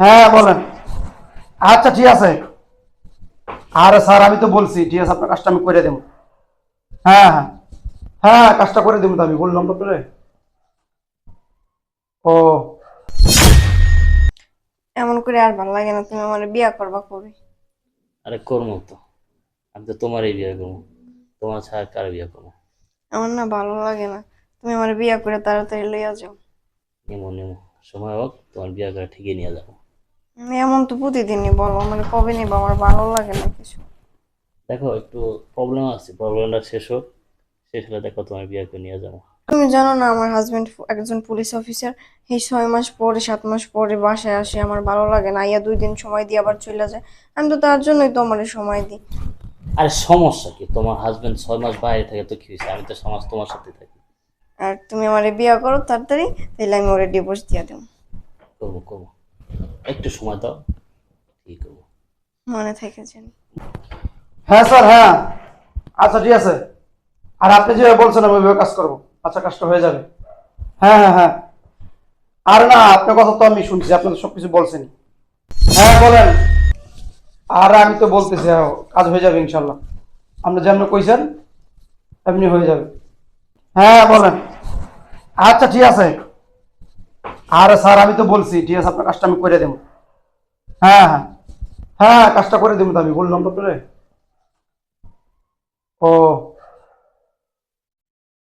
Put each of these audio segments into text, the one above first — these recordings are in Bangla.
হ্যাঁ বলেন। আচ্ছা ঠিক আছে। আরে স্যার আমি তো বলছি ঠিক আছে আপনার কাজটা আমি করে দেবো। হ্যাঁ হ্যাঁ। হ্যাঁ কাজটা করে দেবো তো আমি বললাম তো তোরে ও। এমন করে আর ভালো লাগে না তুমি আমার বিয়া করবা কবে? আরে করব তো। আমি তো তোমারই বিয়ে করব তোমার ছাড়া কার বিয়ে করব? আমার না ভালো লাগে না। তুমি আমার বিয়া করে তাড়াতাড়ি লইয়া যাও। নেমো নেমো। সময় হোক তোমার বিয়ে করে ঠিকই নিয়ে যাব। এমন তো প্রতিদিনই বলো মানে কবে নিবা? আমার ভালো লাগে না কিছু। দেখো একটু প্রবলেম আছে প্রবলেমটা শেষ হোক শেষ হলে দেখো তোমার বিয়ে করে নিয়ে যাব। তুমি জানো না আমার হাজবেন্ড একজন পুলিশ অফিসার এই ছয় মাস পরে সাত মাস পরে বাসায় আসে আমার ভালো লাগে না। ইয়া দুই দিন সময় দিয়ে আবার চলে যায়। আমি তো তার জন্যই তো আমার সময় দিই। আরে সমস্যা কি? তোমার হাজবেন্ড ছয় মাস বাইরে থাকে তো কি হয়েছে? আমি তো সমাজ তোমার সাথে থাকি। আর তুমি আমার বিয়া করো তাড়াতাড়ি তাহলে আমি ওরে ডিভোর্স দিয়ে দেবো। করব করব। একটু সময় দাও। ঠিক করব? মনে থেকে জানি হ্যাঁ স্যার হ্যাঁ। আচ্ছা ঠিক আছে। আর আপনি যেভাবে বলছেন আমি ওইভাবে কাজ করব। আচ্ছা কাজটা হয়ে যাবে। হ্যাঁ হ্যাঁ হ্যাঁ। আর না আপনার কথা তো আমি শুনছি আপনি তো সব কিছু বলছেন। হ্যাঁ বলেন। আর আমি তো বলতেছি হ্যাঁ, কাজ হয়ে যাবে ইনশাল্লাহ। আপনি যেমন কইছেন এমনি হয়ে যাবে। হ্যাঁ বলেন। আচ্ছা ঠিক আছে। আরে স্যার, আমি তো বলছি, ঠিক আছে, আপনার কাজটা আমি করে দেবো। হ্যাঁ হ্যাঁ। হ্যাঁ কাজটা করে দেবো তো আমি, বললাম তো তোরে ও।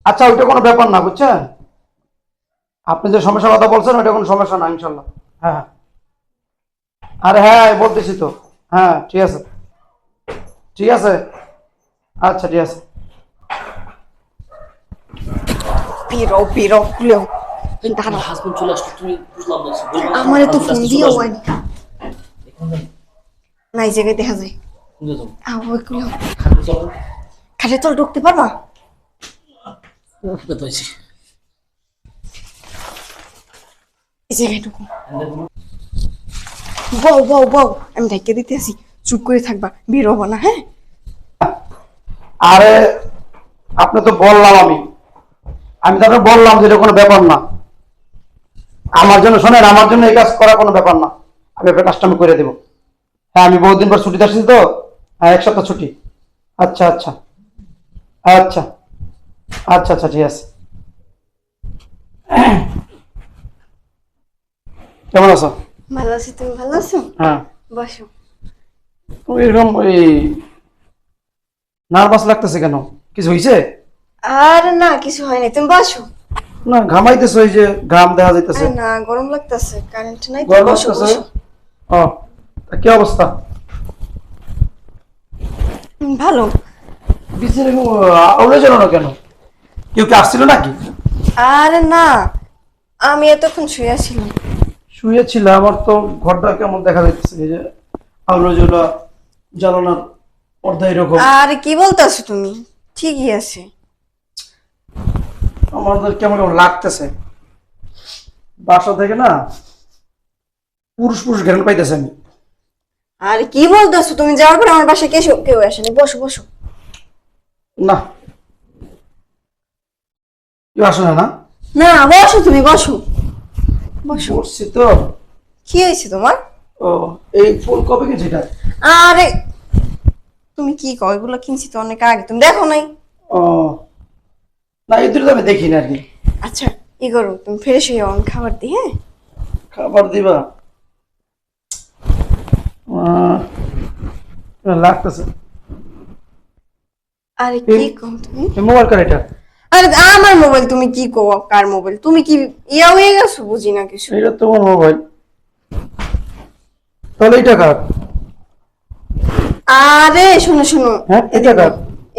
আচ্ছা ওইটা কোনো ব্যাপার না, বুঝছেন? আপনি যে সমস্যার কথা বলছেন, ওইটা কোনো সমস্যা না, ইনশাল্লাহ। হ্যাঁ আরে হ্যাঁ বলতেছি তো। হ্যাঁ ঠিক আছে। ঠিক আছে? আচ্ছা ঠিক আছে। পিরো পিরো খুলেও হাজবেন্ড চলে আসলো তুমি বুঝলাম না আমার তো ফোন দিও হয়নি না এই জায়গায় দেখা যায় খাটে ঢুকতে পারবা এই জায়গায় ঢুকো বউ বউ বউ আমি ঢাইকে দিতে আসি চুপ করে থাকবা বের হব না হ্যাঁ আরে আপনি তো বললাম আমি। আমি তারপরে বললাম যে এটা কোনো ব্যাপার না। আমার জন্য শোনেন আমার জন্য এই কাজ করা কোনো ব্যাপার না। আমি আপনার কাজটা আমি করে দেবো। হ্যাঁ আমি বহুদিন পর ছুটিতে আসছি তো। হ্যাঁ এক সপ্তাহ ছুটি। আচ্ছা আচ্ছা। আচ্ছা। আচ্ছা আচ্ছা ঠিক আছে। কেমন আছো? ভালো আছি তুমি ভালো আছো? হ্যাঁ। বসো। তুমি এরকম ওই নার্ভাস লাগতেছে কেন? কিছু হয়েছে? আর না কিছু হয়নি। তুমি বসো। না ঘামাইতেছে ওই যে ঘাম যাইতেছে। না গরম লাগতেছে কারেন্ট নাই গরম লাগতেছে? ও কি অবস্থা? ভালো। আউলে না কেন? কেউ কি আসছিল নাকি? আরে না আমি এতক্ষণ শুয়ে ছিলাম শুয়েছিল আমার তো ঘরটা কেমন দেখা যাচ্ছে যে আউলে জোলা জ্বালানোর পর্দা এরকম। আর কি বলতেছো তুমি? ঠিকই আছে। আমাদের কেমন কেমন লাগতেছে। বাসা থেকে না পুরুষ পুরুষ জ্ঞান পাইতেছে আমি। আর কি বলতেছো তুমি? যাওয়ার পর আমার বাসায় কেউ কেউ আসেনি বসো বসো। না। কেউ আসে না না? না বসো তুমি বসো। বসো। বসছি তো। কি হয়েছে তোমার? ও এই ফুল কবে কিনছি এটা? আরে তুমি কি কও? এগুলো কিনছি তো অনেক আগে। তুমি দেখো নাই। ও না এদের তো আমি দেখি না আর কি। আচ্ছা ই করো তুমি ফ্রেশ হয়ে আমি খাবার দিই হ্যাঁ? খাবার দিবা? লাগতেছে। আরে কি কও তুমি? মোবাইল কার এটা? আরে আমার মোবাইল তুমি কি কও কার মোবাইল তুমি কি ইয়া হয়ে গেছো? বুঝি না কিছু। এটা তোমার মোবাইল তাহলে এটা কার? আরে শোনো শোনো। হ্যাঁ এটা কার?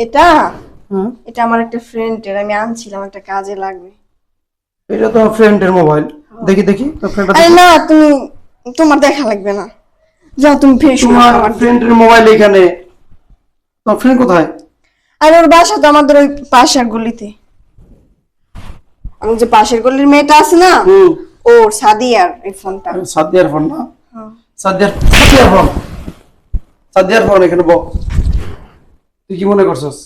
এটা? এটা আমার একটা ফ্রেন্ডের আমি আনছিলাম একটা কাজে লাগবে। এটা তোমার ফ্রেন্ডের মোবাইল দেখি দেখি। তোর ফ্রেন্ডটা আরে না তুমি তোমার দেখা লাগবে না। যাও তুমি ফ্রেশ তোমার ফ্রেন্ডের মোবাইল এখানে। তোমার ফ্রেন্ড কোথায়? আর ওর বাসা তো আমাদের ওই পাশের গলিতে। আমি যে পাশের গলির মেয়েটা আছে না ওর সাদিয়ার এই ফোনটা। সাদিয়ার ফোন না? হ্যাঁ। সাদিয়ার সাদিয়ার ফোন। সাদিয়ার ফোন এখানে বল তুই কি মনে করছস?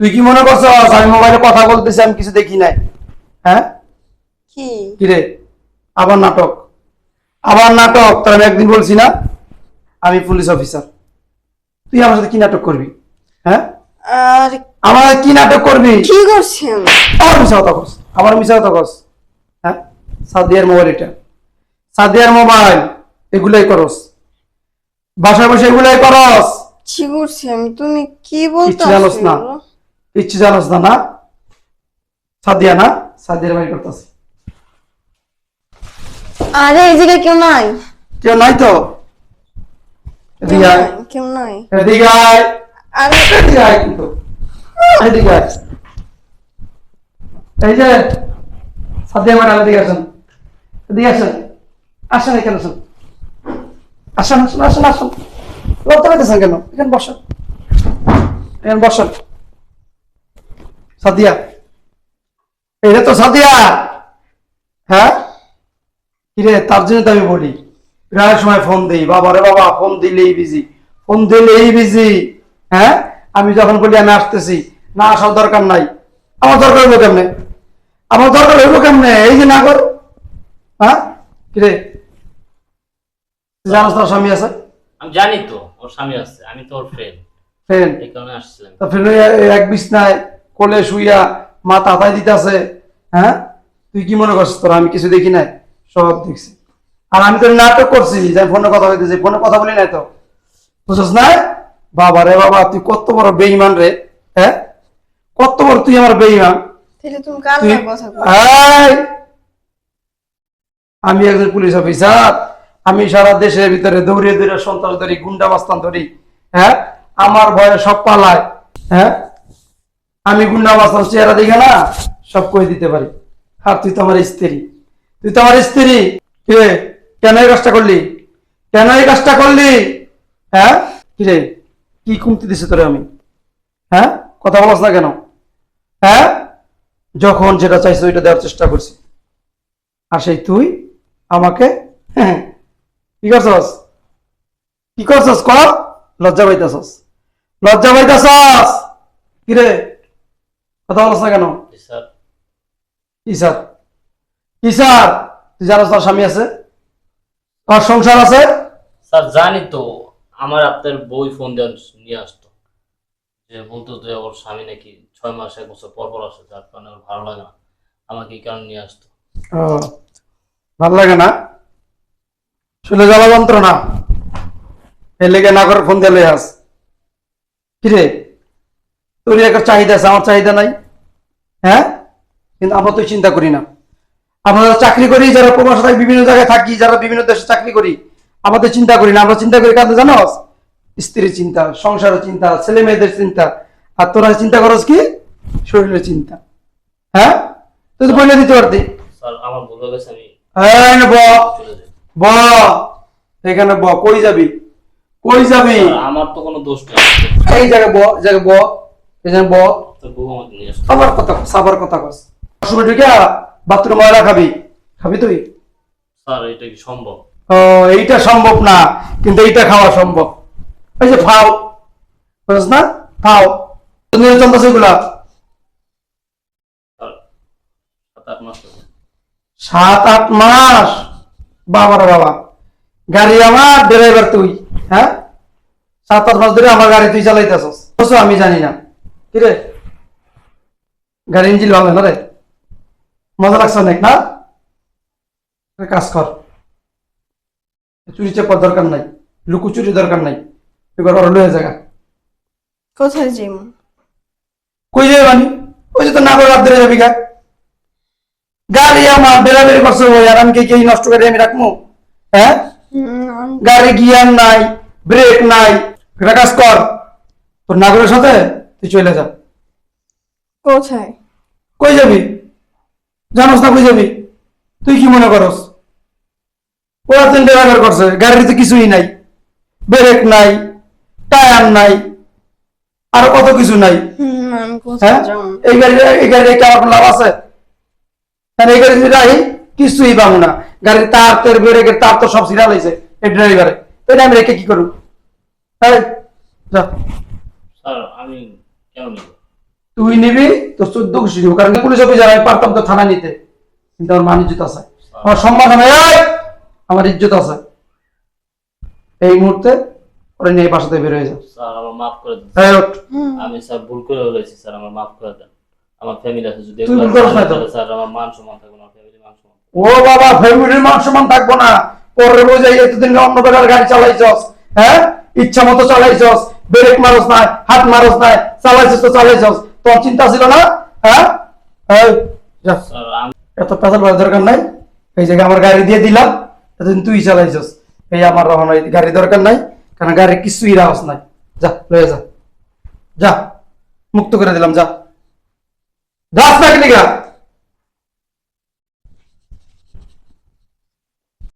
তুই কি মনে করছস? আমি মোবাইলে কথা বলতেছি আমি কিছু দেখি নাই। হ্যাঁ? কি? কি রে আবার নাটক। আবার নাটক? তোর আমি একদিন বলছি না আমি পুলিশ অফিসার। তুই আমার সাথে কি নাটক করবি? হ্যাঁ? আর আমার কি নাটক করবি? কি করছেন আমার মিশা কথা কস আমার মিশা কথা কস হ্যাঁ? সাদিয়ার মোবাইল এটা। সাদিয়ার মোবাইল এগুলাই করস। বাসায় বসে এগুলাই করস। কি করছেন তুমি কি বলতে জানোস না। কিচ্ছু জানোস না না সাদিয়া না সাদিয়ার বাড়ি করতেছে। আরে এই জায়গায় কেউ নাই। কেউ নাই তো? কেউ এদিকে আয়। নাই কেউ নাই। এদিকে আয়। আরে। এদিকে আয় কিন্তু। এদিকে আয়। এই যে সাদিয়া ম্যাডাম এদিকে আসেন। এদিকে আসেন। আসেন এখানে আসেন। আসেন আসেন আসেন আসেন। লড়তে পেতেছেন কেন? এখানে বসেন। এখানে বসেন। সাদিয়া। এটা তো সাদিয়া। হ্যাঁ? কিরে তার জন্য তো আমি বলি। প্রায় সময় ফোন দিই। বাবা রে বাবা ফোন দিলেই বিজি ফোন দিলেই বিজি হ্যাঁ? আমি যখন বলি আমি আসতেছি। না আসার দরকার নাই। আমার দরকার হইব কেমনে? আমার দরকার হইব কেমনে? এই যে না কর। হ্যাঁ? কিরে? জানোস তোর স্বামী আছে? আমি জানি তো ওর স্বামী আছে। আমি তো ওর ফ্রেন্ড ফ্রেন্ড এই কারণে আসছিলাম। তা ফ্রেন্ড এক বিছনায় কোলে শুইয়া মা তাতাই দিতেছে হ্যাঁ? তুই কি মনে করছিস তোর? আমি কিছু দেখি নাই সব দেখছি। আর আমি তো নাটক করছি যে ফোনে কথা বলতেছি ফোনে কথা বলি নাই তো। বুঝছ না বাবা রে বাবা তুই কত বড় বেইমান রে হ্যাঁ? কত বড় তুই আমার বেইমান! আমি একজন পুলিশ অফিসার। আমি সারা দেশের ভিতরে দৌড়িয়ে দৌড়ে সন্ত্রাস ধরি গুন্ডা বাস্তান ধরি হ্যাঁ? আমার ভয়ে সব পালায় হ্যাঁ? আমি গুন্ডা বাস্তান চেহারা দেখে না সব কই দিতে পারি। আর তুই তো আমার স্ত্রী। তুই তো আমার স্ত্রী। কে কেন এই কাজটা করলি? কেন এই কাজটা করলি? হ্যাঁ? কিরে কি কমতি দিছে তোরে আমি? হ্যাঁ? কথা বলছ না কেন? হ্যাঁ? যখন যেটা চাইছো ওইটা দেওয়ার চেষ্টা করছি। আর সেই তুই আমাকে হ্যাঁ, কি করছস? কি করছস? কর লজ্জা পাইতাছস। লজ্জা পাইতাছস? কিরে কথা বলছ না কেন? তুই তোর স্বামী আছে? তোর সংসার আছে? স্যার জানি তো। আমার আপনার বই ফোন দিয়ে নিয়ে আসতো। যে বলতো যে ওর স্বামী নাকি ছয় মাস এক বছর পর পর আসে যার কারণে ওর ভালো লাগে না। আমাকে এই কারণে নিয়ে আসতো। ভালো লাগে না? শুনে জ্বালা যন্ত্রণা। এর লেগে না করে ফোন দিলে আস। কিরে তোর একটা চাহিদা আছে আমার চাহিদা নাই। হ্যাঁ? কিন্তু আমরা তো চিন্তা করি না। আমরা যারা চাকরি করি যারা প্রবাসে থাকি বিভিন্ন জায়গায় থাকি যারা বিভিন্ন দেশে চাকরি করি আমাদের চিন্তা করি না। আমরা চিন্তা করি কাঁদতে জানো স্ত্রীর চিন্তা সংসারের চিন্তা ছেলে মেয়েদের চিন্তা। আর তোরা চিন্তা করস কি? শরীরের চিন্তা। হ্যাঁ? তুই তো বলে দিতে পারতি। ব। এখানে ব। কই যাবি? কই যাবি? আমার তো কোনো দোষ নেই। এই জায়গায় ব জায়গায় ব। ব কথা কস কথা কস। ঢুকে বাথরুম ময়লা খাবি। খাবি তুই? স্যার এটা কি সম্ভব? ও এইটা সম্ভব না কিন্তু এইটা খাওয়া সম্ভব। এই যে ফাও। বুঝছ না? ফাও। চলতেছে এগুলা সাত আট মাস বাবার বাবা গাড়ি আমার ড্রাইভার তুই হ্যাঁ? সাত আট মাস ধরে আমার গাড়ি তুই চালাইতেছস। আমি জানি না। কিরে? গাড়ি ইঞ্জিন ভালো না রে? মজা লাগছে অনেক না? কাজ কর। চুরি চাপার দরকার নাই লুকোচুরি দরকার নাই এবার ওর লয়ে জায়গা কোথায় যাই কই যাবে বানি ওই যে তো না করে রাত ধরে যাবি গা। গাড়ি আমার বেরাবেরি করছে ওই আর আমি কি কি নষ্ট করে আমি রাখব হ্যাঁ? গাড়ি গিয়ার নাই ব্রেক নাই। একটা কাজ কর তোর নাগরের সাথে তুই চলে যা। কোথায়? কই যাবি? জানোস না কই যাবি? তুই কি মনে করস? ওরা তিন ড্রাইভার করছে গাড়িতে কিছুই নাই ব্রেক নাই টায়ার নাই আর কত কিছু নাই। আমি হ্যাঁ? এই গাড়ি এই গাড়ি রেখে আমার লাভ আছে? এই গাড়ি যদি রাখি কিছুই পাবো না। গাড়ির তার তের ব্রেকের তার তো সব সিরিয়াল হয়েছে এই ড্রাইভারে। তো এটা আমি রেখে কি করব এই, যা। স্যার আমি তুই নিবি তো চোদ্দ খুশি নিব। কারণ পুলিশ অফিসার আমি পারতাম তো থানা নিতে। কিন্তু আমার মানিজ্যত আছে। আমার সম্মান হবে আমার ইজ্জত আছে। এই মুহূর্তে ওরা নিয়ে বাসাতে বের হয়ে যাও স্যার আমার মাফ করে দেন। এই আমি স্যার ভুল করে ফেলেছি স্যার আমার মাফ করে দেন। আমার ফ্যামিলি আছে যদি তুই ভুল করিস না তো? স্যার আমার মান সম্মান থাকবে না ফ্যামিলি মান সম্মান ও বাবা ফ্যামিলির মান সম্মান থাকব না। পরের এতদিন অন্য বেলার গাড়ি চালাইছস হ্যাঁ? ইচ্ছা মতো চালাইছস ব্রেক মারস নাই, হাত মারস নাই, চালাইছস তো চালাইছস। তোর চিন্তা ছিল না? হ্যাঁ? এত পেছাল বাজার দরকার নাই। এই জায়গায় আমার গাড়ি দিয়ে দিলাম, এতদিন তুই চালাইছস। এই আমার রহন গাড়ি দরকার নাই, কারণ গাড়ি কিছুই রাহস নাই। যা, লয়ে যা। যা, মুক্ত করে দিলাম, যা। যাস না